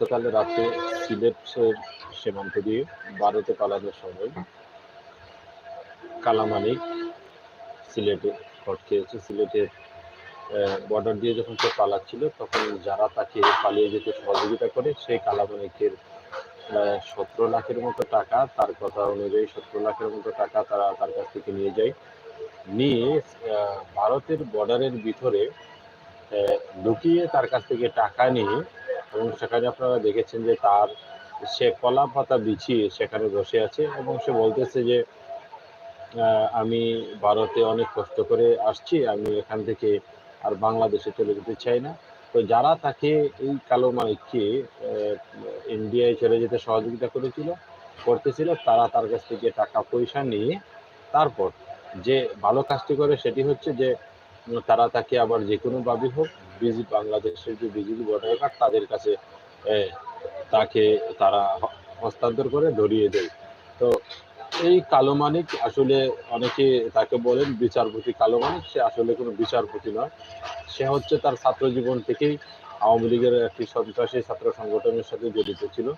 গতকাল রাতে সিলেটের সীমান্ত দিয়ে ভারতে পালানোর সময় কালামানিক সিলেটে ভোট খেয়েছে। সিলেটের বর্ডার দিয়ে যখন সে পালাচ্ছিল, তখন যারা তাকে পালিয়ে যেতে সহযোগিতা করে, সেই কালামানিকের সতেরো লাখের মতো টাকা, তার কথা অনুযায়ী সতেরো লাখের মতো টাকা তারা তার কাছ থেকে নিয়ে যায়। নিয়ে ভারতের বর্ডারের ভিতরে ঢুকিয়ে তার কাছ থেকে টাকা নিয়ে এবং সেখানে আপনারা দেখেছেন যে তার সে কলা পাতা বিছিয়ে সেখানে বসে আছে এবং সে বলতেছে যে আমি ভারতে অনেক কষ্ট করে আসছি, আমি এখান থেকে আর বাংলাদেশে চলে যেতে চাই না। তো যারা তাকে এই কালো মালিককে ইন্ডিয়ায় চলে যেতে সহযোগিতা করেছিল, করতেছিল, তারা তার কাছ থেকে টাকা পয়সা নিয়ে তারপর যে ভালো কাজটি করে সেটি হচ্ছে যে, তারা তাকে আবার যে কোনোভাবেই হোক বিজি বাংলাদেশের যে বিজিবি বর্ডার গার্ড তাদের কাছে তাকে তারা হস্তান্তর করে ধরিয়ে দেয়। তো এই কালো মানিক আসলে অনেকে তাকে বলেন বিচারপতি। কালো মানিক, সে আসলে কোনো বিচারপতি নয়। সে হচ্ছে তার ছাত্র জীবন থেকেই আওয়ামী লীগের একটি সন্ত্রাসী ছাত্র সংগঠনের সাথে জড়িত ছিল।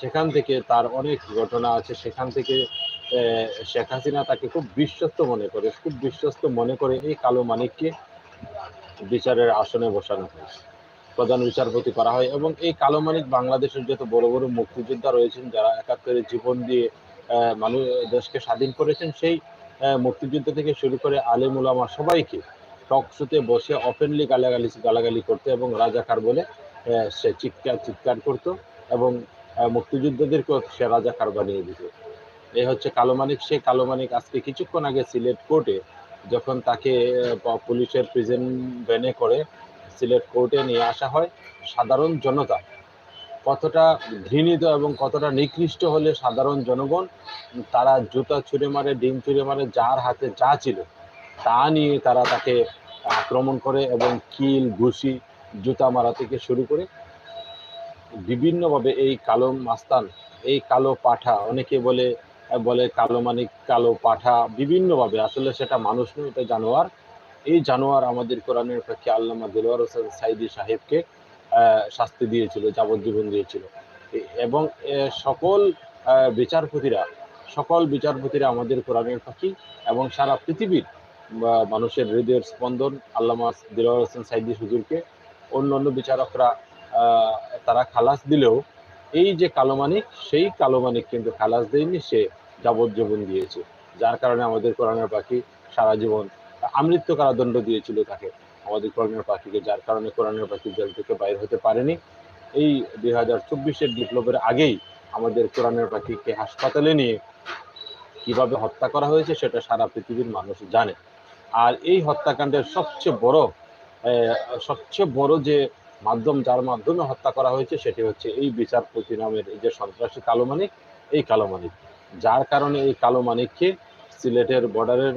সেখান থেকে তার অনেক ঘটনা আছে। সেখান থেকে শেখ হাসিনা তাকে খুব বিশ্বস্ত মনে করে, খুব বিশ্বস্ত মনে করে এই কালো মানিককে। বিচারের আসনে বসানো হয় প্রধান বিচারপতি করা হয় এবং এই কালো মানিক বাংলাদেশের যত বড় বড় মুক্তিযোদ্ধা রয়েছেন, যারা একাত্তরে জীবন দিয়ে মানুষ, দেশকে স্বাধীন করেছেন, সেই মুক্তিযুদ্ধ থেকে শুরু করে আলিম উলামা সবাইকে টক শোতে বসে ওপেনলি গালাগালি গালাগালি করতো এবং রাজাকার বলে সে চিৎকার চিৎকার করতো এবং মুক্তিযোদ্ধাদেরকেও সে রাজাকার বানিয়ে দিত। এই হচ্ছে কালো মানিক। সেই কালো মানিক আজকে কিছুক্ষণ আগে সিলেট কোর্টে যখন তাকে পুলিশের প্রিজন ভ্যানে করে সিলেট কোর্টে নিয়ে আসা হয়, সাধারণ জনতা কতটা ঘৃণিত এবং কতটা নিকৃষ্ট হলে সাধারণ জনগণ, তারা জুতা ছুঁড়ে মারে, ডিম ছুঁড়ে মারে, যার হাতে যা ছিল তা নিয়ে তারা তাকে আক্রমণ করে এবং কিল, ঘুষি, জুতা মারা থেকে শুরু করে বিভিন্নভাবে এই কালো মাস্তান, এই কালো পাঠা, অনেকে বলে বলে কালো মানিক, কালো পাঠা বিভিন্নভাবে। আসলে সেটা মানুষ নয়, এটা জানোয়ার। এই জানোয়ার আমাদের কোরআনের পক্ষে আল্লামা দিলওয়ার হোসেন সাইদি সাহেবকে শাস্তি দিয়েছিল, যাবজ্জীবন দিয়েছিল। এবং সকল বিচারপতিরা সকল বিচারপতিরা আমাদের কোরআনের পাখি এবং সারা পৃথিবীর মানুষের হৃদয়ের স্পন্দন আল্লামা দিলওয়ার হোসেন সাইদি হুজুরকে অন্য অন্য বিচারকরা তারা খালাস দিলেও, এই যে কালো মানিক, সেই কালো মানিক কিন্তু খালাস দেয়নি, সে যাবজ্জীবন দিয়েছে। যার কারণে আমাদের কোরআনের পাখি সারা জীবন আমৃত্য কারাদণ্ড দিয়েছিল তাকে। আমাদের কোরআনের পাখিকে, যার কারণে কোরআনের পাখি জেল থেকে বাইর হতে পারেনি। এই দুই হাজার চব্বিশের বিপ্লবের আগেই আমাদের কোরআনের পাখিকে হাসপাতালে নিয়ে কীভাবে হত্যা করা হয়েছে সেটা সারা পৃথিবীর মানুষ জানে। আর এই হত্যাকাণ্ডের সবচেয়ে বড় সবচেয়ে বড় যে মাধ্যম যার মাধ্যমে হত্যা করা হয়েছে সেটি হচ্ছে এই বিচারপতি নামের এই যে সন্ত্রাসী কালো মানিক, এই কালো মানিক। যার কারণে এই কালো মানিককে সিলেটের বর্ডারের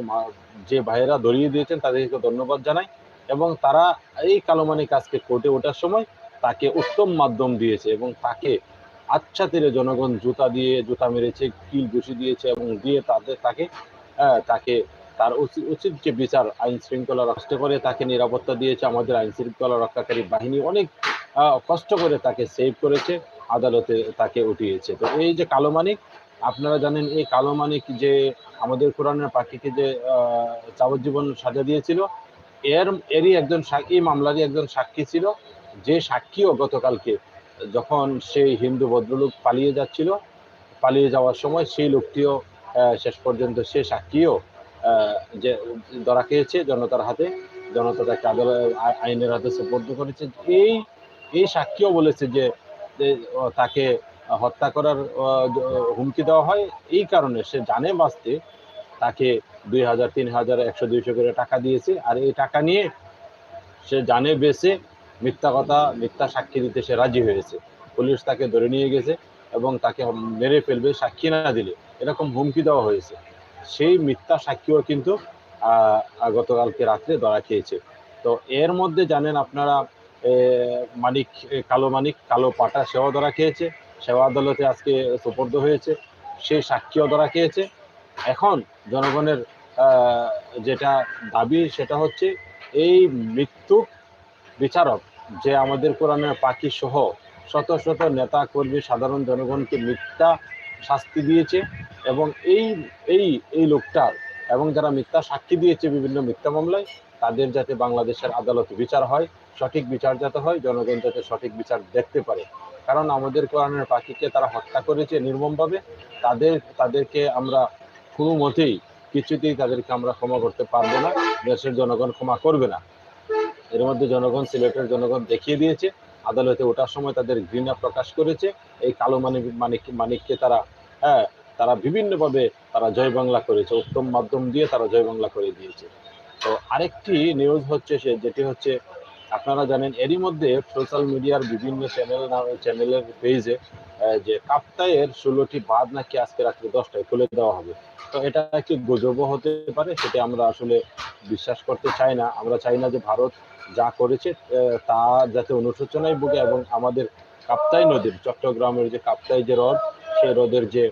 যে ভাইয়েরা ধরিয়ে দিয়েছেন তাদেরকে ধন্যবাদ জানাই। এবং তারা এই কালো মানিক আজকে কোর্টে ওঠার সময় তাকে উত্তম মাধ্যম দিয়েছে এবং তাকে আচ্ছা তীরে জনগণ জুতা দিয়ে জুতা মেরেছে, কিল ঘুষি দিয়েছে এবং দিয়ে তাদের তাকে তাকে তার উচিত যে বিচার আইন শৃঙ্খলা রক্ষা করে তাকে নিরাপত্তা দিয়েছে। আমাদের আইন শৃঙ্খলা রক্ষাকারী বাহিনী অনেক কষ্ট করে তাকে সেভ করেছে, আদালতে তাকে উঠিয়েছে। তো এই যে কালো মানিক আপনারা জানেন এই কালো মানিক যে আমাদের কোরআনের পাখিকে যে যাবজ্জীবন সাজা দিয়েছিল এর এরই একজন এই মামলারই একজন সাক্ষী ছিল যে সাক্ষীও গতকালকে যখন সেই হিন্দু ভদ্রলোক পালিয়ে যাচ্ছিল পালিয়ে যাওয়ার সময় সেই লোকটিও শেষ পর্যন্ত সে সাক্ষীও যে ধরা খেয়েছে জনতার হাতে জনতা তাকে আদালত আইনের হাতে সুপর্দ করেছে। এই এই সাক্ষীও বলেছে যে, তাকে হত্যা করার হুমকি দেওয়া হয়। এই কারণে সে জানে বাঁচতে, তাকে দুই হাজার, তিন হাজার, একশো, দুইশো করে টাকা দিয়েছে। আর এই টাকা নিয়ে সে জানে বেছে মিথ্যা কথা, মিথ্যা সাক্ষী দিতে সে রাজি হয়েছে। পুলিশ তাকে ধরে নিয়ে গেছে এবং তাকে মেরে ফেলবে, সাক্ষী না দিলে। এরকম হুমকি দেওয়া হয়েছে। সেই মিথ্যা সাক্ষীও কিন্তু গতকালকে রাত্রে ধরা খেয়েছে। তো এর মধ্যে জানেন আপনারা মানিক কালো মানিক, কালো পাটা, সেও ধরা খেয়েছে। সেও আদালতে আজকে সুপর্দ হয়েছে, সেই সাক্ষীও ধরা খেয়েছে। এখন জনগণের যেটা দাবি সেটা হচ্ছে এই মৃত্যু বিচারক যে আমাদের কোরআনের পাখি সহ শত শত নেতা কর্মী সাধারণ জনগণকে মিথ্যা শাস্তি দিয়েছে এবং এই এই এই লোকটার এবং যারা মিথ্যা সাক্ষী দিয়েছে বিভিন্ন মিথ্যা মামলায়, তাদের যাতে বাংলাদেশের আদালতে বিচার হয়, সঠিক বিচার যাতে হয়, জনগণ যাতে সঠিক বিচার দেখতে পারে। কারণ আমাদের কোরআনের পাখিকে তারা হত্যা করেছে নির্মমভাবে। তাদের, তাদেরকে আমরা কোনো মতেই কিছুতেই তাদেরকে আমরা ক্ষমা করতে পারব না, দেশের জনগণ ক্ষমা করবে না। এর মধ্যে জনগণ, সিলেটের জনগণ দেখিয়ে দিয়েছে, আদালতে ওঠার সময় তাদের ঘৃণা প্রকাশ করেছে। এই কালো মানিক মানিক মানিককে তারা হ্যাঁ তারা বিভিন্নভাবে তারা জয় বাংলা করেছে, উত্তম মাধ্যম দিয়ে তারা জয় বাংলা করে দিয়েছে। তো আরেকটি নিউজ হচ্ছে সে, যেটি হচ্ছে আপনারা জানেন, এরই মধ্যে সোশ্যাল মিডিয়ার বিভিন্ন চ্যানেল চ্যানেলের পেজে যে কাপ্তায়ের ষোলোটি বাদ নাকি আজকে রাত্রে দশটায় খুলে দেওয়া হবে। তো এটা কি গুজবও হতে পারে? সেটা আমরা আসলে বিশ্বাস করতে চাই না। আমরা চাই না যে ভারত যা করেছে তা যাতে অনুশোচনায় ভুগে এবং আমাদের কাপ্তাই নদীর চট্টগ্রামের যে কাপ্তাই যে হ্রদ সেই হ্রদের যে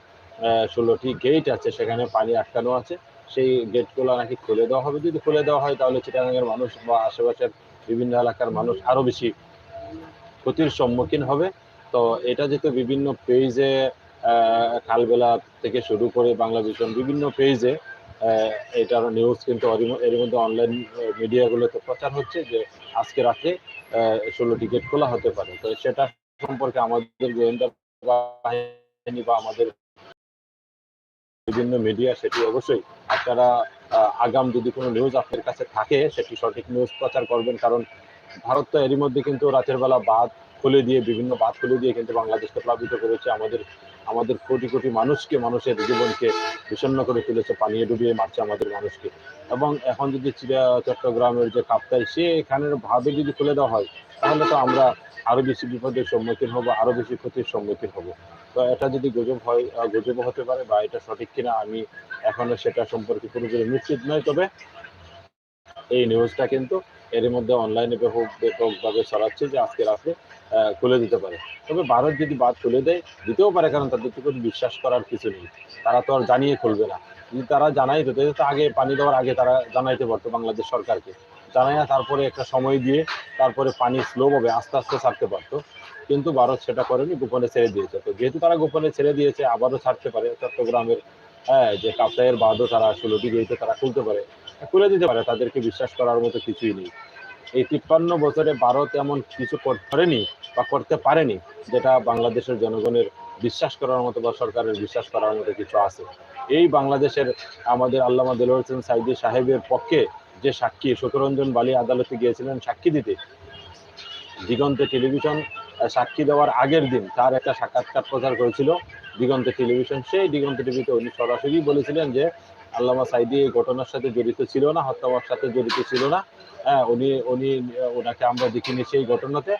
ষোলোটি গেট আছে, সেখানে পানি আটকানো আছে। সেই গেটগুলো নাকি খুলে দেওয়া হবে। যদি খুলে দেওয়া হয়, তাহলে চিটাগাঙের মানুষ বা আশেপাশের বিভিন্ন এলাকার মানুষ আরও বেশি ক্ষতির সম্মুখীন হবে। তো এটা যেহেতু বিভিন্ন পেজে কালবেলা থেকে শুরু করে বাংলা ভিশন বিভিন্ন পেজে এটার নিউজ কিন্তু এর মধ্যে অনলাইন মিডিয়াগুলোতে প্রচার হচ্ছে যে আজকে রাতে ষোলো টিকিট খোলা হতে পারে। তো সেটা সম্পর্কে আমাদের গোয়েন্দা বাহিনী বা আমাদের বিভিন্ন মিডিয়া সেটি অবশ্যই আপনারা আগাম যদি কোনো নিউজ আপনার কাছে থাকে, সেটি সঠিক নিউজ প্রচার করবেন। কারণ ভারত তো এরই মধ্যে কিন্তু রাতের বেলা বাঁধ খুলে দিয়ে, বিভিন্ন বাঁধ খুলে দিয়ে কিন্তু বাংলাদেশকে প্লাবিত করেছে। আমাদের আমাদের কোটি কোটি মানুষকে, মানুষের জীবনকে বিষণ্ণ করে তুলেছে, পানিয়ে ডুবিয়ে মারছে আমাদের মানুষকে। এবং এখন যদি চট্টগ্রামের যে কাপ্তাই, সে এখানের ভাবে যদি খুলে দেওয়া হয়, তাহলে তো আমরা আরও বেশি বিপদের সম্মুখীন হব, আরও বেশি ক্ষতির সম্মুখীন হব। তো এটা যদি গুজব হয় আহ, গুজবও হতে পারে বা এটা সঠিক কিনা আমি এখনও সেটা সম্পর্কে পুরোপুরি নিশ্চিত নয় তবে এই নিউজটা কিন্তু এর মধ্যে অনলাইনে ব্যাপক ব্যাপকভাবে ছড়াচ্ছে যে আজকে রাত্রে খুলে দিতে পারে। তবে ভারত যদি বাদ খুলে দেয় দিতেও পারে কারণ তাদের তো বিশ্বাস করার কিছু নেই। তারা তো আর জানিয়ে খুলবে না। যদি তারা জানাই তো আগে পানি দেওয়ার আগে তারা জানাইতে পারতো বাংলাদেশ সরকারকে। জানাইয়া তারপরে একটা সময় দিয়ে তারপরে পানি স্লোভাবে আস্তে আস্তে ছাড়তে পারতো। কিন্তু ভারত সেটা করেনি, গোপনে ছেড়ে দিয়েছে। তো যেহেতু তারা গোপনে ছেড়ে দিয়েছে, আবারও ছাড়তে পারে। চট্টগ্রামের হ্যাঁ যে কাপ্তাইয়ের বাদও তারা ষোলোটি গেইতে তারা খুলতে পারে, খুলে দিতে পারে। তাদেরকে বিশ্বাস করার মতো কিছুই নেই। এই তিপ্পান্ন বছরে ভারত এমন কিছু করেনি বা করতে পারেনি, যেটা বাংলাদেশের জনগণের বিশ্বাস করার মতো বা সরকারের বিশ্বাস করার মতো কিছু আছে। এই বাংলাদেশের আমাদের আল্লামা দেলোয়ার হোসেন সাইদি সাহেবের পক্ষে যে সাক্ষী, শতরঞ্জন বালি আদালতে গিয়েছিলেন সাক্ষী দিতে, দিগন্তে টেলিভিশন সাক্ষী দেওয়ার আগের দিন তার একটা সাক্ষাৎকার প্রচার করেছিল দিগন্ত টেলিভিশন। সেই দিগন্ত টিভিতে উনি সরাসরি বলেছিলেন যে, আল্লামা সাইদি এই ঘটনার সাথে জড়িত ছিল না হত্যার সাথে জড়িত ছিল না। হ্যাঁ উনি উনি, ওনাকে আমরা দেখিনি সেই ঘটনাতে।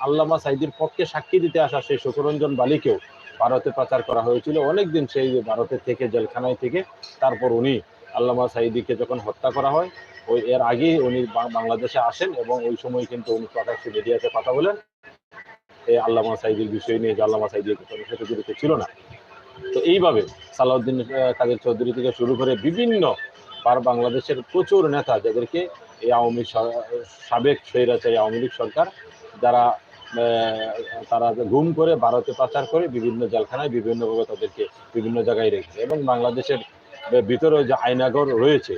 আল্লামা সাইদির পক্ষে সাক্ষী দিতে আসা সেই শতরঞ্জন বালিকেও ভারতে পাচার করা হয়েছিল। অনেকদিন সেই ভারতের থেকে, জেলখানায় থেকে, তারপর উনি আল্লামা সাইদিকে যখন হত্যা করা হয়, ওই এর আগেই উনি বাংলাদেশে আসেন এবং ওই সময় কিন্তু উনি প্রকাশ্যে মিডিয়াতে কথা বলেন। আল্লামা সাইদির বিষয় নিয়ে যে আল্লামা সাইদি এই ঘটনার সাথে জড়িত ছিল না। তো এইভাবে সালাউদ্দিন কাদের চৌধুরী থেকে শুরু করে বিভিন্ন বার বাংলাদেশের প্রচুর নেতা যাদেরকে এই আওয়ামী সাবেক স্বৈরাচারী আওয়ামী লীগ সরকার, যারা তারা গুম করে ভারতে পাচার করে বিভিন্ন জেলখানায় বিভিন্নভাবে তাদেরকে বিভিন্ন জায়গায় রেখেছে এবং বাংলাদেশের ভিতরে যে আয়নাগর রয়েছে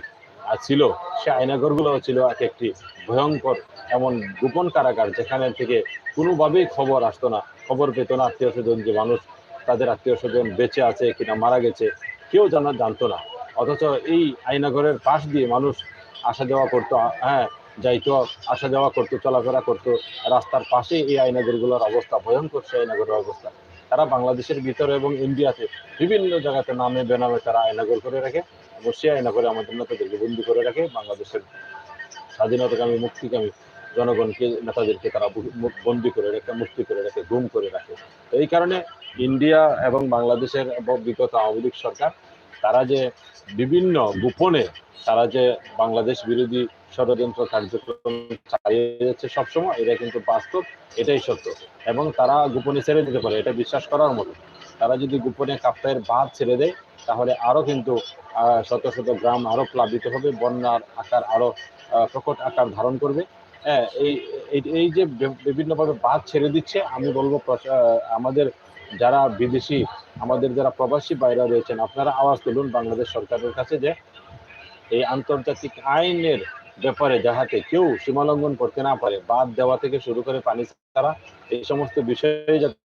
আর ছিল, সে আয়নাগরগুলো ছিল এক একটি ভয়ঙ্কর এমন গোপন কারাগার যেখানে থেকে কোনোভাবেই খবর আসতো না। খবর পেত না, আত্মীয় স্বজন যে মানুষ, তাদের আত্মীয় স্বজন বেঁচে আছে কিনা, মারা গেছে, কেউ জানা, জানতো না। অথচ এই আয়নাগরের পাশ দিয়ে মানুষ আসা যাওয়া করতো হ্যাঁ যাইতো, আসা যাওয়া করতো, চলাফেরা করতো। রাস্তার পাশে এই আয়নাগরগুলোর অবস্থা, ভয়ঙ্কর সেই আয়নাগরের অবস্থা। তারা বাংলাদেশের ভিতরে এবং ইন্ডিয়াতে বিভিন্ন জায়গাতে নামে বেনামে তারা আয়নাগর করে রাখে এবং সেই আয়নাগরে আমাদের নেতাদেরকে বন্দি করে রাখে। বাংলাদেশের স্বাধীনতাকামী, মুক্তিকামী জনগণকে, নেতাদেরকে তারা বন্দি করে রেখে, মুক্তি করে রাখে, গুম করে রাখে। এই কারণে ইন্ডিয়া এবং বাংলাদেশের বিগত আওয়ামী লীগ সরকার, তারা যে বিভিন্ন গোপনে তারা যে বাংলাদেশ বিরোধী ষড়যন্ত্র কার্যক্রম চালিয়ে যাচ্ছে সবসময়, এটা কিন্তু বাস্তব, এটাই সত্য। এবং তারা গোপনে ছেড়ে দিতে পারে, এটা বিশ্বাস করার মতো। তারা যদি গোপনে কাপ্তায়ের বাঁধ ছেড়ে দেয়, তাহলে আরও কিন্তু শত শত গ্রাম আরও প্লাবিত হবে, বন্যার আকার আরও প্রকট আকার ধারণ করবে। হ্যাঁ এই, এই- যে বিভিন্নভাবে বাদ ছেড়ে দিচ্ছে, আমি বলব আমাদের যারা বিদেশি, আমাদের যারা প্রবাসী বাইরে রয়েছেন, আপনারা আওয়াজ তুলুন বাংলাদেশ সরকারের কাছে যে এই আন্তর্জাতিক আইনের ব্যাপারে যাহাতে কেউ সীমালঙ্ঘন করতে না পারে বাদ দেওয়া থেকে শুরু করে পানি ছাড়া এই সমস্ত বিষয়ে যাতে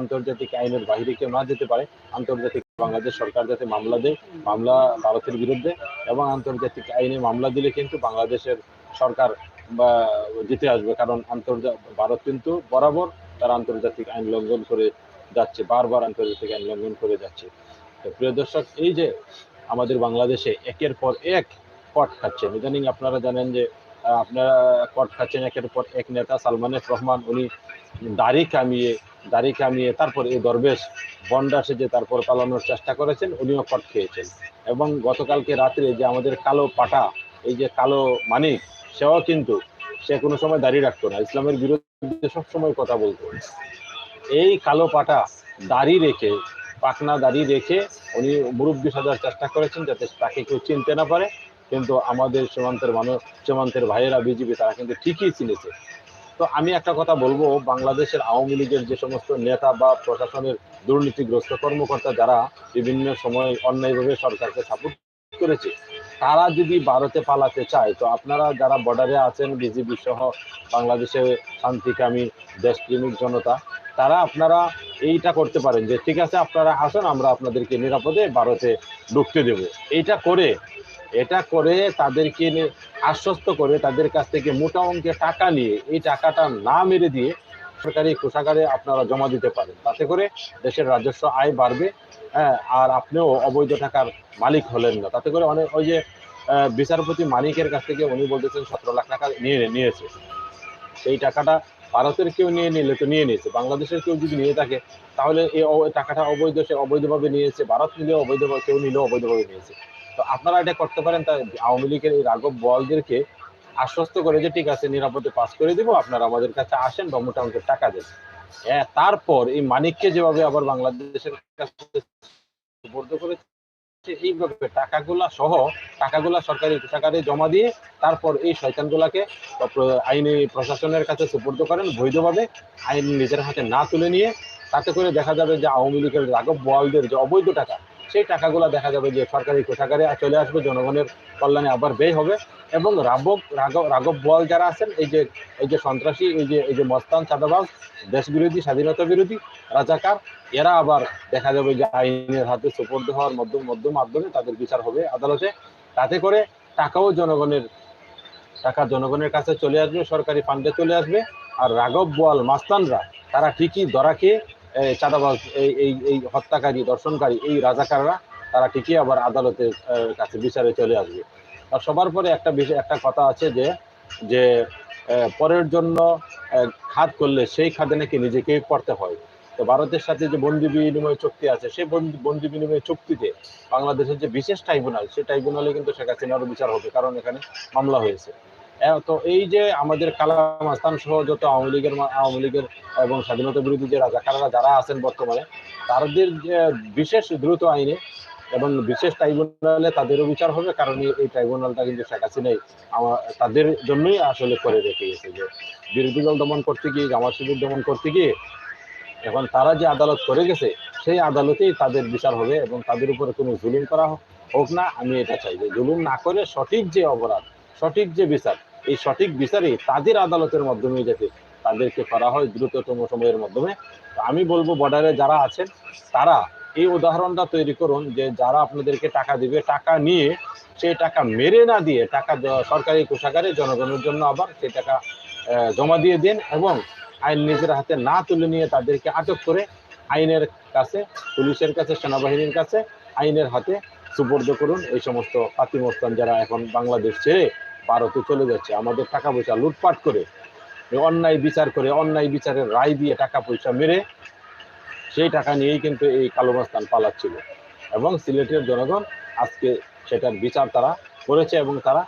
আন্তর্জাতিক আইনের বাইরে কেউ না যেতে পারে, আন্তর্জাতিক বাংলাদেশ সরকার যাতে মামলা দেয়, মামলা ভারতের বিরুদ্ধে, এবং আন্তর্জাতিক আইনে মামলা দিলে কিন্তু বাংলাদেশের সরকার বা জিতে আসবে, কারণ আন্তর্জাতিক ভারত কিন্তু বরাবর তার আন্তর্জাতিক আইন লঙ্ঘন করে যাচ্ছে, বারবার আন্তর্জাতিক আইন লঙ্ঘন করে যাচ্ছে। তো প্রিয় দর্শক, এই যে আমাদের বাংলাদেশে একের পর এক কট খাচ্ছেন ইদানিং আপনারা জানেন যে আপনারা কট খাচ্ছেন একের পর এক নেতা সালমান এফ রহমান। উনি দাড়ি কামিয়ে দাড়ি কামিয়ে তারপর এই দরবেশ বন্ডা সেজে তারপর পালানোর চেষ্টা করেছেন, উনিও কট খেয়েছেন। এবং গতকালকে রাত্রে যে আমাদের কালো পাটা, এই যে কালো মানিক সেও কিন্তু সে কোনো সময় দাঁড়িয়ে রাখতো না। ইসলামের বিরুদ্ধে সবসময় কথা বলতো। এই কালো পাটা দাড়ি রেখে পাকনা দাড়ি রেখে উনি মুরব্বী সাজার চেষ্টা করেছেন যাতে তাকে কেউ চিনতে না পারে। কিন্তু আমাদের সীমান্তের মানুষ, সীমান্তের ভাইয়েরা বিজেপি তারা কিন্তু ঠিকই চিনেছে। তো আমি একটা কথা বলব, বাংলাদেশের আওয়ামী লীগের যে সমস্ত নেতা বা প্রশাসনের দুর্নীতিগ্রস্ত কর্মকর্তা যারা বিভিন্ন সময় অন্যায়ভাবে সরকারকে সাপোর্ট করেছে তারা যদি ভারতে পালাতে চায়, তো আপনারা যারা বর্ডারে আছেন, বিজেপি সহ বাংলাদেশে শান্তিকামী, দেশপ্রেমিক জনতা, তারা আপনারা এইটা করতে পারেন যে, ঠিক আছে, আপনারা আসুন, আমরা আপনাদেরকে নিরাপদে ভারতে ঢুকতে দেব। এইটা করে, এটা করে তাদেরকে আশ্বস্ত করে তাদের কাছ থেকে মোটা অঙ্কের টাকা নিয়ে, এই টাকাটা না মেরে দিয়ে সরকারি কোষাগারে আপনারা জমা দিতে পারেন। তাতে করে দেশের রাজস্ব আয় বাড়বে। হ্যাঁ আর আপনিও অবৈধ টাকার মালিক হলেন না। তাতে করে অনেক ওই যে বিচারপতি মানিকের কাছ থেকে উনি বলতেছেন, সতেরো লাখ টাকা নিয়ে নিয়েছে। সেই টাকাটা ভারতের কেউ নিয়ে নিলে তো নিয়ে নিয়েছে। বাংলাদেশের কেউ যদি নিয়ে থাকে, তাহলে এই টাকাটা অবৈধ, সে অবৈধভাবে নিয়েছে। ভারত নিলেও অবৈধভাবে, কেউ নিলেও অবৈধভাবে নিয়েছে। তো আপনারা এটা করতে পারেন, তাই আওয়ামী লীগের এই রাঘব বলদেরকে আশ্বস্ত করে যে, ঠিক আছে, নিরাপদে পাস করে দিব, আপনারা আমাদের কাছে আসেন বা মোটা অঙ্কের টাকা দেন। তারপর এই মানিককে যেভাবে আবার বাংলাদেশের কাছে এইভাবে টাকাগুলা সহ, টাকাগুলা সরকারি টাকারে জমা দিয়ে তারপর এই শয়তানগুলাকে আইনি প্রশাসনের কাছে সুপর্দ করেন বৈধভাবে, আইন নিজের হাতে না তুলে নিয়ে, তাতে করে দেখা যাবে যে আওয়ামী লীগের রাঘব বোয়ালদের যে অবৈধ টাকা সেই টাকাগুলো দেখা যাবে যে সরকারি কোষাগারে চলে আসবে, জনগণের কল্যাণে আবার ব্যয় হবে। এবং রাঘব রাঘব রাঘব বোয়াল যারা আছেন, এই যে এই যে সন্ত্রাসী, এই যে এই যে মস্তান চাঁদাবাজ দেশ বিরোধী স্বাধীনতা বিরোধী রাজাকার, এরা আবার দেখা যাবে যে আইনের হাতে সুপর্দ হওয়ার মধ্যম মধ্যম মাধ্যমে তাদের বিচার হবে আদালতে। তাতে করে টাকাও জনগণের টাকা জনগণের কাছে চলে আসবে, সরকারি ফান্ডে চলে আসবে। আর রাঘব বোয়াল মাস্তানরা, তারা ঠিকই এই চাঁদাবাজ, এই এই হত্যাকারী, দর্শনকারী, এই রাজাকাররা, তারা ঠিকই আবার আদালতের কাছে বিচারে চলে আসবে। আর সবার পরে একটা বিষয়, একটা কথা আছে যে যে পরের জন্য খাত করলে সেই খাদে নাকি নিজেকেই পড়তে হয়। তো ভারতের সাথে যে বন্দি বিনিময় চুক্তি আছে, সেই বন্দি বিনিময় চুক্তিতে বাংলাদেশের যে বিশেষ ট্রাইব্যুনাল, সেই ট্রাইব্যুনালে কিন্তু শেখ হাসিনারও বিচার হবে, কারণ এখানে মামলা হয়েছে। তো এই যে আমাদের কালাম আস্তান সহ যত আওয়ামী লীগের আওয়ামী লীগের এবং স্বাধীনতা বিরোধী যে রাজাকাররা যারা আছেন বর্তমানে, তাদের বিশেষ দ্রুত আইনে এবং বিশেষ ট্রাইব্যুনালে তাদেরও বিচার হবে, কারণ এই- ট্রাইব্যুনালটা কিন্তু শেখ হাসিনাই আমার তাদের জন্যই আসলে করে রেখে গেছে যে বিরোধী দল দমন করতে গিয়ে, জামাত শিবির দমন করতে গিয়ে এখন তারা যে আদালত করে গেছে, সেই আদালতেই তাদের বিচার হবে এবং তাদের উপরে কোনো জুলুম করা হোক না, আমি এটা চাই যে জুলুম না করে সঠিক যে অপরাধ সঠিক যে বিচার, এই সঠিক বিচারে তাদের আদালতের মাধ্যমে যাতে তাদেরকে করা হয় দ্রুততম সময়ের মাধ্যমে। আমি বলব, বর্ডারে যারা আছেন, তারা এই উদাহরণটা তৈরি করুন যে যারা আপনাদেরকে টাকা দিবে, টাকা নিয়ে সেই টাকা মেরে না দিয়ে, টাকা সরকারি কোষাগারে জনগণের জন্য আবার সেই টাকা জমা দিয়ে দিন এবং আইন নিজের হাতে না তুলে নিয়ে তাদেরকে আটক করে আইনের কাছে, পুলিশের কাছে, সেনাবাহিনীর কাছে আইনের হাতে সুপর্দ করুন। এই সমস্ত পাতিমস্তান যারা এখন বাংলাদেশ ছেড়ে ভারতে চলে যাচ্ছে। আমাদের টাকা পয়সা লুটপাট করে, অন্যায় বিচার করে, অন্যায় বিচারের রায় দিয়ে টাকা পয়সা মেরে সেই টাকা নিয়েই কিন্তু এই কালোমাস্তান পালাচ্ছিল। এবং সিলেটের জনগণ আজকে সেটার বিচার তারা করেছে এবং তারা,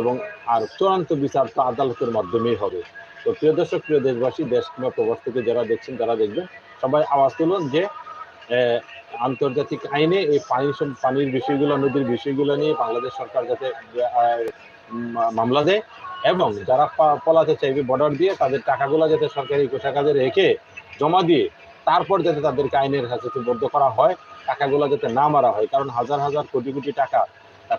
এবং আর চূড়ান্ত বিচার তো আদালতের মাধ্যমেই হবে। তো প্রিয় দর্শক, প্রিয় দেশবাসী, দেশ কিংবা প্রবাস থেকে যারা দেখছেন, তারা দেখবেন, সবাই আওয়াজ তুলুন যে আন্তর্জাতিক আইনে এই পানি পানির বিষয়গুলো, নদীর বিষয়গুলো নিয়ে বাংলাদেশ সরকার যাতে মামলা দেয় এবং যারা পলাতে চাইবে বর্ডার দিয়ে তাদের টাকাগুলো যাতে সরকারি কোষাগারে রেখে জমা দিয়ে তারপর যাতে তাদেরকে আইনের কাছে সুবদ্ধ করা হয়, টাকাগুলো যাতে না মারা হয়। কারণ হাজার হাজার কোটি কোটি টাকা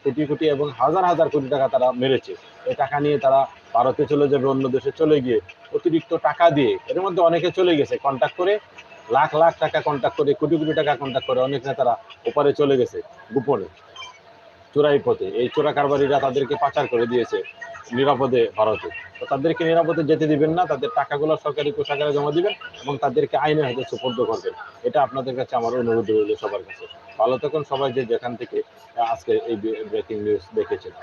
কোটি কোটি এবং হাজার হাজার কোটি টাকা তারা মেরেছে। এই টাকা নিয়ে তারা ভারতে চলে যাবে, অন্য দেশে চলে গিয়ে অতিরিক্ত টাকা দিয়ে এর মধ্যে অনেকে চলে গেছে। কন্ট্যাক্ট করে লাখ লাখ টাকা কন্ট্যাক্ট করে, কোটি কোটি টাকা কন্ট্যাক্ট করে অনেক নেতারা ওপারে চলে গেছে, গোপনে। চোরাই পথে। এই চোরা কারবারিরা তাদেরকে পাচার করে দিয়েছে নিরাপদে ভারতে। তো তাদেরকে নিরাপদে যেতে দিবেন না, তাদের টাকাগুলো সরকারি কোষাগারে জমা দিবেন এবং তাদেরকে আইনের হাতে সুপর্দ করবেন। এটা আপনাদের কাছে আমার অনুরোধ রইল সবার কাছে। ভালো থাকুন সবাই যে যেখান থেকে আজকে এই ব্রেকিং নিউজ দেখেছেন।